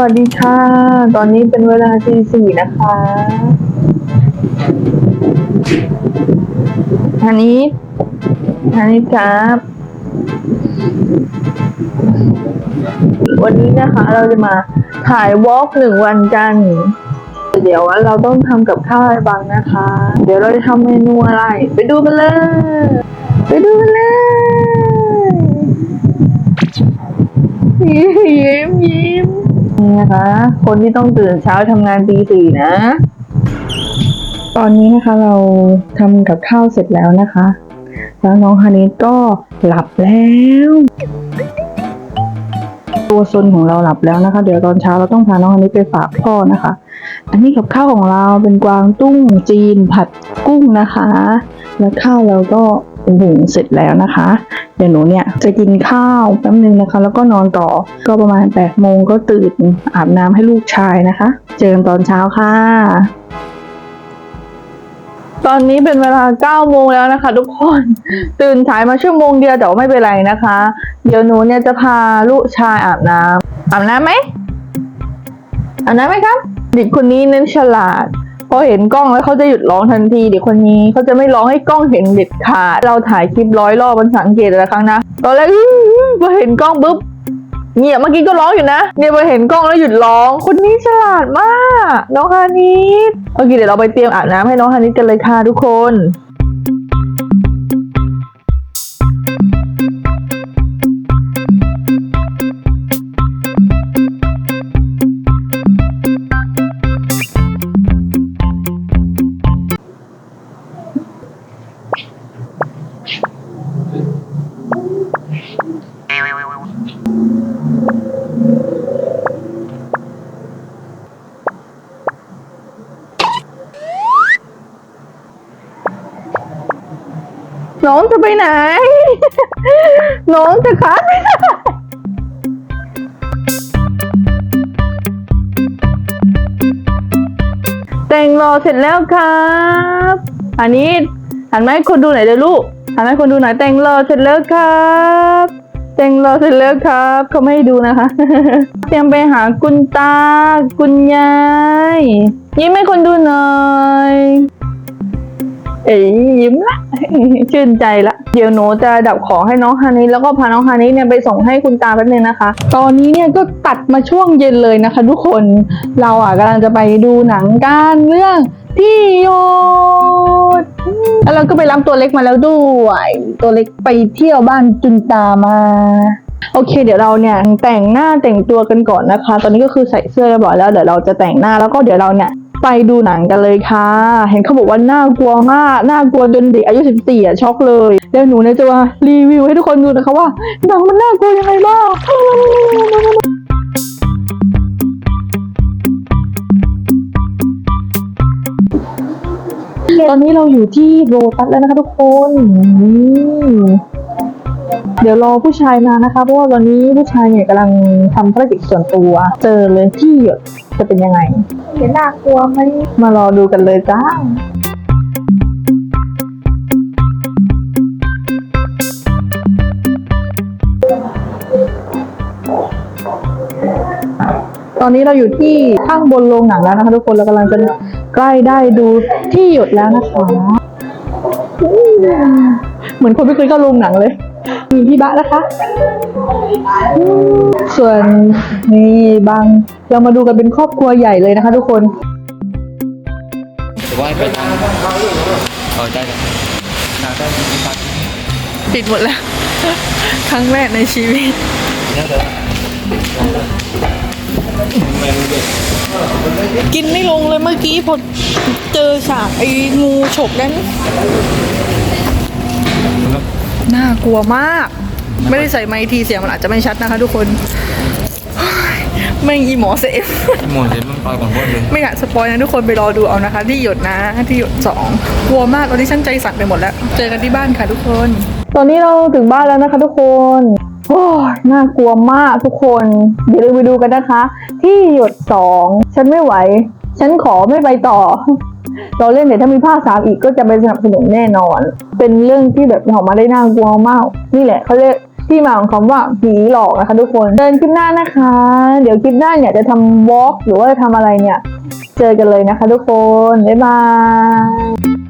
วัสดีค่ะ ตอนนี้เป็นเวลาตีสี่นะคะฮันนี้ฮันนี้ครับ วันนี้นะคะเราจะมาถ่ายวอล์กหนึ่งวันกัน เดี๋ยวเราต้องทำกับข้าวให้บังนะคะ เดี๋ยวเราจะทำเมนูอะไร ไปดูกันเลย ไปดูกันเลยยิ้มยิ้ม นะคะ คนที่ต้องตื่นเช้าทำงานตีสี่นะ ตอนนี้นะคะเราทำกับข้าวเสร็จแล้วนะคะ แล้วน้องฮานิสก็หลับแล้ว ตัวซนของเราหลับแล้วนะคะ เดี๋ยวตอนเช้าเราต้องพาน้องฮานิสไปฝากพ่อนะคะ อันนี้กับข้าวของเราเป็นกวางตุ้งจีนผัดกุ้งนะคะ แล้วข้าวเราก็ หุงเสร็จแล้วนะคะ เดี๋ยวหนูเนี่ยจะกินข้าวแป๊บนึงนะคะ แล้วก็นอนต่อก็ประมาณ8ปดโมงก็ตื่นอาบน้ำให้ลูกชายนะคะ เจอกันตอนเช้าค่ะ ตอนนี้เป็นเวลา9โมงแล้วนะคะ ทุกคนตื่นสายมาชั่วโมงเดียวแต่ว่าไม่เป็นไรนะคะ เดี๋ยวหนูเนี่ยจะพาลูกชายอาบน้ำอาบน้ำไหมอาบน้ำไหมครับเด็กคนนี้เน้นฉลาด พอเห็นกล้องแล้วเขาจะหยุดร้องทันทีเด็กคนนี้เขาจะไม่ร้องให้กล้องเห็นเด็ดขาดเราถ่ายคลิปร้อยรอบมันสังเกตแต่ละครั้งนะตอนแรกพอเห็นกล้องปุ๊บเงียบเมื่อกี้ก็ร้องอยู่นะเนี่ยพอเห็นกล้องแล้วหยุดร้อง คนนี้ฉลาดมาก น้องฮานิสโอเคเดี๋ยวเราไปเตรียมอาบน้ำให้น้องฮานิสกันเลยค่ะทุกคน น้องจะไปไหน น้องจะคัดไม่ได้แต่งรอเสร็จแล้วครับ อันนี้หันมาให้คนดูหน่อยเดี๋ยวลูกหันมาให้คนดูหน่อยแต่งรอเสร็จแล้วครับ แต่งรอเสร็จแล้วครับเขาไม่ให้ดูนะคะ เตรียมไปหาคุณตา คุณยาย ยิ้มให้คนดูหน่อย เอ๋ยยิ้มละ ชื่นใจละเดี๋ยวหนูจะดับของให้น้องฮานิแล้วก็พาน้องฮานิเนี่ยไปส่งให้คุณตาแป๊บนึงนะคะ ตอนนี้เนี่ยก็ตัดมาช่วงเย็นเลยนะคะ ทุกคนเราอะกำลังจะไปดูหนังกันเรื่องที่โยดแล้วเราก็ไปรับตัวเล็กมาแล้วด้วย ตัวเล็กไปเที่ยวบ้านจุนตามาโอเค เดี๋ยวเราเนี่ยแต่งหน้าแต่งตัวกันก่อนนะคะ ตอนนี้ก็คือใส่เสื้อเรียบร้อยแล้วเดี๋ยวเราจะแต่งหน้าแล้วก็เดี๋ยวเราเนี่ย ไปดูหนังกันเลยค่ะ เห็นเขาบอกว่าน่ากลัวมากน่ากลัวจนเด็กอายุ14อะช็อกเลยเดี๋ยวหนูเนี่ยจะมารีวิวให้ทุกคนดูนะคะว่าหนังมันน่ากลัวยังไงบ้างตอนนี้เราอยู่ที่โรตัสแล้วนะคะทุกคนอืม เดี๋ยวรอผู้ชายมานะคะ เพราะว่าตอนนี้ผู้ชายเนี่ยกำลังทำภารกิจส่วนตัว เจอเลยที่หยดจะเป็นยังไงจะน่ากลัวไหมมารอดูกันเลยจ้าตอนนี้เราอยู่ที่ข้างบนโรงหนังแล้วนะคะทุกคนเรากำลังจะใกล้ได้ดูที่หยดแล้วนะคะ เหมือนคนไม่เคยเข้าโรงหนังเลย มีพี่บะนะคะ ส่วนนี่บางเรามาดูกันเป็นครอบครัวใหญ่เลยนะคะ ทุกคนว่าไปทางเออได้เลยทางได้ที่พักปิดหมดแล้ว ครั้งแรกในชีวิตกินไม่ลงเลยเมื่อกี้พอเจอฉากไอ้งูฉกนั้น กลัวมาก ไม่ได้ใส่ไมค์ทีเสียงมันอาจจะไม่ชัดนะคะทุกคนเฮ้ยแม่งอีหมอเซฟหมดเลยมันปล่อยก่อนพวกนึงไม่อยากสปอยนะทุกคนไปรอดูเอานะคะ ที่หยดนะที่หยดสองกลัวมากตอนนี้ฉันใจสั่นไปหมดแล้ว เจอกันที่บ้านค่ะทุกคน ตอนนี้เราถึงบ้านแล้วนะคะ ทุกคนโอ้ยน่ากลัวมากทุกคนเดี๋ยวเราไปดูกันนะคะ ที่หยดสองฉันไม่ไหว ฉันขอไม่ไปต่อ เราเล่นเนี่ยถ้ามีภาคสามอีกก็จะไปสนับสนุนแน่นอน เป็นเรื่องที่แบบออกมาได้น่ากลัวมากนี่แหละเขาเรียกที่มาของคำว่าผีหลอกนะคะทุกคนเดินคลิปหน้านะคะ เดี๋ยวคลิปหน้าเนี่ยจะทำวอล์กหรือว่าจะทำอะไรเนี่ย เจอกันเลยนะคะทุกคน บ๊ายบาย